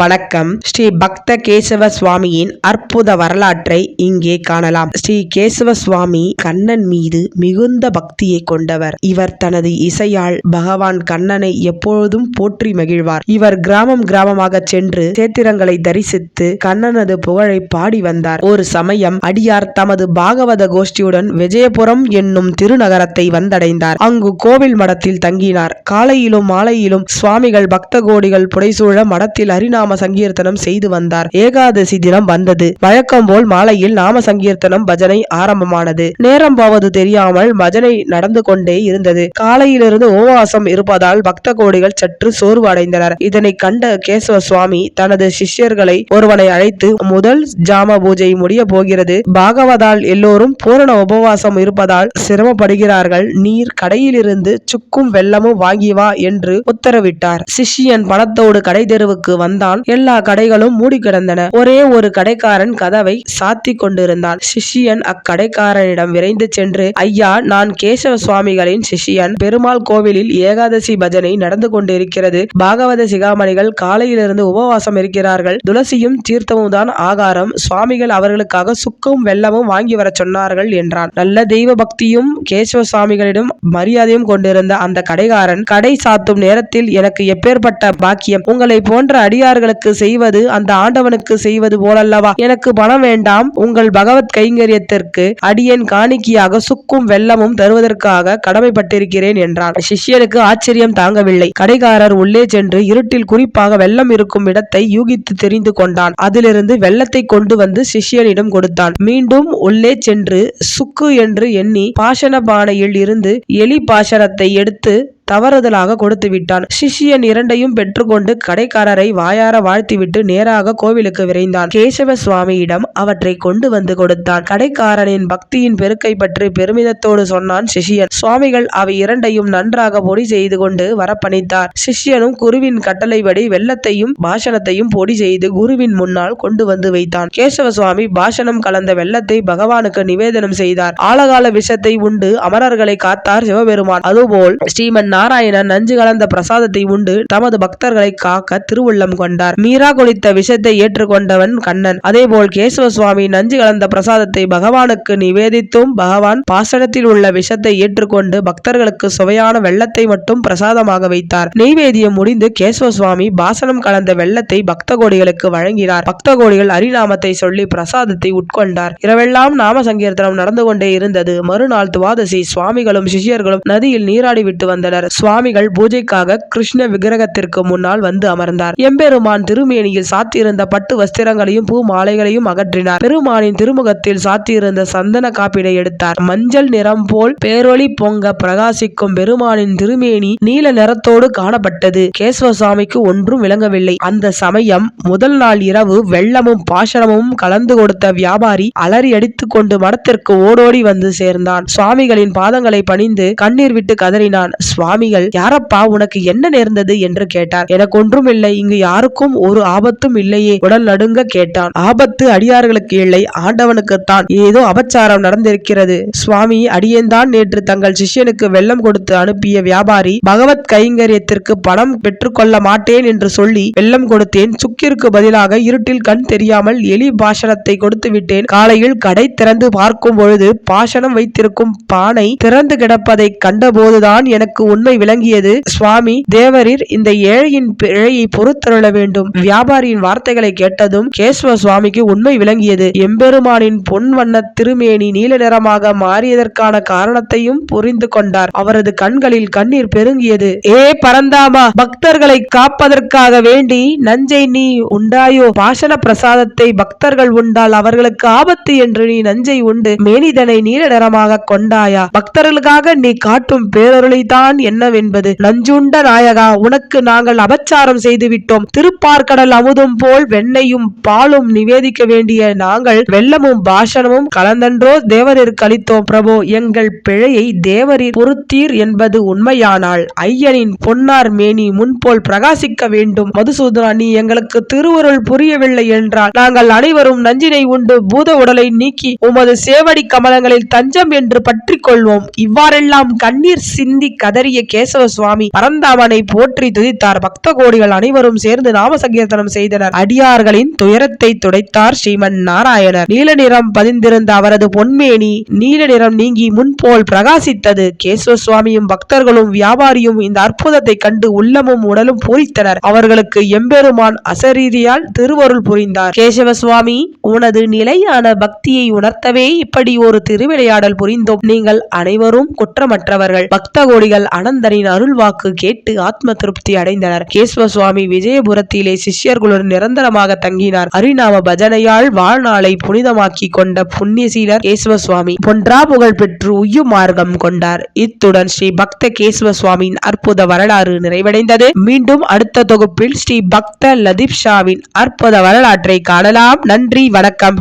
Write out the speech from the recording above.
வணக்கம். ஸ்ரீ பக்த கேசவ சுவாமியின் அற்புத வரலாற்றை இங்கே காணலாம். ஸ்ரீ கேசவ சுவாமி கண்ணன் மீது மிகுந்த பக்தியை கொண்டவர். இவர் தனது இசையால் பகவான் கண்ணனை எப்பொழுதும் போற்றி மகிழ்வார். இவர் கிராமம் கிராமமாக சென்று சேத்திரங்களை தரிசித்து கண்ணனது புகழை பாடி வந்தார். ஒரு சமயம் அடியார் தமது பாகவத கோஷ்டியுடன் விஜயபுரம் என்னும் திருநகரத்தை வந்தடைந்தார். அங்கு கோவில் மடத்தில் தங்கினார். காலையிலும் மாலையிலும் சுவாமிகள் பக்த கோடிகள் புடைசூழ மடத்தில் நாம சங்கீர்த்தனம் செய்து வந்தார். ஏகாதசி தினம் வந்தது. வழக்கம் போல் மாலையில் நாம சங்கீர்த்தனம் பஜனை ஆரம்பமானது. நேரம் போவது தெரியாமல் பஜனை நடந்து கொண்டே இருந்தது. காலையிலிருந்து உபவாசம் இருப்பதால் பக்த கோடிகள் சற்று சோர்வு அடைந்தனர் இதனை கண்ட கேசவ சுவாமி தனது சிஷ்யர்களை ஒருவனை அழைத்து முதல் ஜாம பூஜை முடிய போகிறது. பாகவதால் எல்லோரும் பூரண உபவாசம் இருப்பதால் சிரமப்படுகிறார்கள். நீர் கடையிலிருந்து சுக்கும் வெள்ளமும் வாங்கி வா என்று உத்தரவிட்டார். சிஷ்யன் பணத்தோடு கடை தெருவுக்கு வந்தான். எல்லா கடைகளும் மூடி கிடந்தன ஒரே ஒரு கடைக்காரன் கதவை சாத்தி கொண்டிருந்தான். சிஷ்யன் அக்கடைக்காரனிடம் விரைந்து சென்று ஐயா நான் கேசவ சுவாமிகளின் சிஷ்யன். பெருமாள் கோவிலில் ஏகாதசி பஜனை நடந்து கொண்டிருக்கிறது. பாகவத சிகாமணிகள் காலையிலிருந்து உபவாசம் இருக்கிறார்கள். துளசியும் தீர்த்தமும் தான் ஆகாரம். சுவாமிகள் அவர்களுக்காக சுக்கும் வெள்ளமும் வாங்கி வரச் சொன்னார்கள் என்றான். நல்ல தெய்வ பக்தியும் கேசவ சுவாமிகளிடம் மரியாதையும் கொண்டிருந்த அந்த கடைக்காரன் கடை சாத்தும் நேரத்தில் எனக்கு எப்பேற்பட்ட பாக்கியம். உங்களை போன்ற அடியார்கள் அடியார்களுக்கு செய்வது அந்த ஆண்டவனுக்கு செய்வது போலல்லவா? எனக்கு பணம் வேண்டாம் உங்கள் பகவத் கைங்கரியத்திற்கு அடியேன் காணிக்கையாக சுக்கும் வெள்ளமும் தருவதற்காக கடமைப்பட்டிருக்கிறேன் என்றான் சிஷ்யனுக்கு ஆச்சரியம் தாங்கவில்லை. கடைக்காரர் உள்ளே சென்று இருட்டில் குறிப்பாக வெள்ளம் இருக்கும் இடத்தை யூகித்து தெரிந்து கொண்டான். அதிலிருந்து வெள்ளத்தை கொண்டு வந்து சிஷ்யனிடம் கொடுத்தான். மீண்டும் உள்ளே சென்று சுக்கு என்று எண்ணி பாஷண பானையில் இருந்து எலி பாஷணத்தை எடுத்து தவறுதலாக கொடுத்து விட்டான். சிஷ்யன் இரண்டையும் பெற்றுக்கொண்டு கடைக்காரரை வாயார வாழ்த்திவிட்டு நேராக கோவிலுக்கு விரைந்தான். கேசவ சுவாமியிடம் அவற்றை கொண்டு வந்து கொடுத்தான். கடைக்காரனின் பக்தியின் பெருக்கை பற்றி பெருமிதத்தோடு சொன்னான் சிஷ்யன். சுவாமிகள் அவை இரண்டையும் நன்றாக பொடி செய்து கொண்டு வரப்பணித்தார். சிஷ்யனும் குருவின் கட்டளைப்படி வெள்ளத்தையும் பாஷணத்தையும் பொடி செய்து குருவின் முன்னால் கொண்டு வந்து வைத்தான். கேசவ சுவாமி பாஷணம் கலந்த வெள்ளத்தை பகவானுக்கு நிவேதனம் செய்தார். ஆழகால விஷத்தை உண்டு அமரர்களை காத்தார் சிவபெருமான். அதுபோல் ஸ்ரீமன் நாராயணன் நஞ்சு கலந்த பிரசாதத்தை உண்டு தமது பக்தர்களை காக்க திருவுள்ளம் கொண்டார். மீரா குளித்த விஷத்தை ஏற்றுக்கொண்டவன் கண்ணன். அதேபோல் கேசவ சுவாமி நஞ்சு கலந்த பிரசாதத்தை பகவானுக்கு நிவேதித்தும் பகவான் பாசனத்தில் உள்ள விஷத்தை ஏற்றுக்கொண்டு பக்தர்களுக்கு சுவையான வெள்ளத்தை மட்டும் பிரசாதமாக வைத்தார். நெய்வேதியம் முடிந்து கேசவ சுவாமி பாசனம் கலந்த வெள்ளத்தை பக்த கோடிகளுக்கு வழங்கினார். பக்த கோடிகள் அரிநாமத்தை சொல்லி பிரசாதத்தை உட்கொண்டார். இரவெல்லாம் நாம சங்கீர்த்தனம் நடந்து கொண்டே இருந்தது. மறுநாள் துவாதசி சுவாமிகளும் சிஷ்யர்களும் நதியில் நீராடி விட்டு வந்தனர். சுவாமிகள் பூஜைக்காக கிருஷ்ண விக்கிரகத்திற்கு முன்னால் வந்து அமர்ந்தார். எம்பெருமான் திருமேனியில் சாத்தியிருந்த பட்டு வஸ்திரங்களையும் பூ மாலைகளையும் அகற்றினார். பெருமானின் திருமுகத்தில் சாத்தியிருந்த சந்தன காப்பீடை எடுத்தார். மஞ்சள் நிறம் போல் பேரொளி பொங்க பிரகாசிக்கும் பெருமானின் திருமேனி நீல நிறத்தோடு காணப்பட்டது. கேசவ சுவாமிக்கு ஒன்றும் விளங்கவில்லை. அந்த சமயம் முதல் நாள் இரவு வெள்ளமும் பாஷணமும் கலந்து கொடுத்த வியாபாரி அலறி அடித்துக் கொண்டு மடத்திற்கு ஓடோடி வந்து சேர்ந்தான். சுவாமிகளின் பாதங்களை பணிந்து கண்ணீர் விட்டு கதறினான். சுவாமிகள் யாரப்பா உனக்கு என்ன நேர்ந்தது என்று கேட்டார். எனக்கு ஒன்றும் இல்லை இங்கு யாருக்கும் ஒரு ஆபத்தும் இல்லையே உடல் நடுங்க கேட்டான். ஆபத்து அடியார்களுக்கு இல்லை ஆண்டவனுக்குத்தான். ஏதோ அபச்சாரம் நடந்திருக்கிறது. சுவாமி அடியேன்தான் நேற்று தங்கள் சிஷ்யனுக்கு வெள்ளம் கொடுத்து அனுப்பிய வியாபாரி பகவத் கைங்கரியத்திற்கு பணம் பெற்றுக்கொள்ள மாட்டேன் என்று சொல்லி வெள்ளம் கொடுத்தேன். சுக்கிற்கு பதிலாக இருட்டில் கண் தெரியாமல் எலி பாஷணத்தை கொடுத்து விட்டேன். காலையில் கடை திறந்து பார்க்கும் பொழுது பாஷணம் வைத்திருக்கும் பானை திறந்து கிடப்பதை கண்டபோதுதான் எனக்கு உண்மை விளங்கியது. சுவாமி தேவரீர் இந்த ஏழையின் பிழையை பொறுத்தருள வேண்டும். வியாபாரியின் வார்த்தைகளை கேட்டதும் கேசவ சுவாமிக்கு உண்மை விளங்கியது. எம்பெருமானின் பொன் வண்ண திருமேனி நீல நிறமாக மாறியதற்கான காரணத்தையும் புரிந்து கொண்டார். அவரது கண்களில் கண்ணீர் பெருங்கியது. ஏ பரந்தாமா பக்தர்களை காப்பதற்காக வேண்டி நஞ்சை நீ உண்டாயோ? பாஷண பிரசாதத்தை பக்தர்கள் உண்டால் அவர்களுக்கு ஆபத்து என்று நீ நஞ்சை உண்டு. மேனிதனை நீல நிறமாக கொண்டாயா? பக்தர்களுக்காக நீ காட்டும் பேரருளை தான் என்னவென்பது? நஞ்சுண்ட நாயகா உனக்கு நாங்கள் அபச்சாரம் செய்து விட்டோம் திருப்பார்கடல் அமுதும் போல் வெண்ணையும் பாலும் நிவேதிக்க வேண்டிய நாங்கள் வெள்ளமும் பாஷணமும் கலந்தன்றோ தேவரிற்கு அளித்தோம் பிரபு. எங்கள் பிழையை தேவரின் பொறுத்தீர் என்பது உண்மையானால் ஐயனின் பொன்னார் மேனி முன்போல் பிரகாசிக்க வேண்டும். மதுசூதனா நீ எங்களுக்கு திருவருள் புரியவில்லை என்றால் நாங்கள் அனைவரும் நஞ்சினை உண்டு பூத உடலை நீக்கி உமது சேவடி கமலங்களில் தஞ்சம் என்று பற்றிக் கொள்வோம் இவ்வாறெல்லாம் கண்ணீர் சிந்தி கதறிய வணங்கிய கேசவ சுவாமி பரந்தாமனை போற்றி துதித்தார். பக்த கோடிகள் அனைவரும் சேர்ந்து நாம சங்கீர்த்தனம் செய்தனர். அடியார்களின் துயரத்தை துடைத்தார் ஸ்ரீமன் நாராயணர் நீல நிறம் பதிந்திருந்த அவரது பொன்மேனி நீல நிறம் நீங்கி முன்போல் பிரகாசித்தது. கேசவ சுவாமியும் பக்தர்களும் வியாபாரியும் இந்த அற்புதத்தை கண்டு உள்ளமும் உடலும் பூரித்தனர். அவர்களுக்கு எம்பெருமான் அசரீதியால் திருவருள் புரிந்தார். கேசவ சுவாமி உனது நிலையான பக்தியை உணர்த்தவே இப்படி ஒரு திருவிளையாடல் புரிந்தோம். நீங்கள் அனைவரும் குற்றமற்றவர்கள். பக்த கோடிகள் அனந்தரின் அருள்வாக்கு கேட்டு ஆத்ம திருப்தி அடைந்தனர். கேசவ சுவாமி விஜயபுரத்திலே சிஷ்யர்களுடன் நிரந்தரமாக தங்கினார். அரிநாம பஜனையால் வாழ்நாளை புனிதமாக்கி கொண்ட புண்ணியசீலர் கேசவ சுவாமி பொன்றா புகழ் பெற்று உய்யும் மார்க்கம் கொண்டார். இத்துடன் ஸ்ரீ பக்த கேசவ சுவாமியின் அற்புத வரலாறு நிறைவடைந்தது. மீண்டும் அடுத்த தொகுப்பில் ஸ்ரீ பக்த லதீப் ஷாவின் அற்புத வரலாற்றை காணலாம். நன்றி வணக்கம்.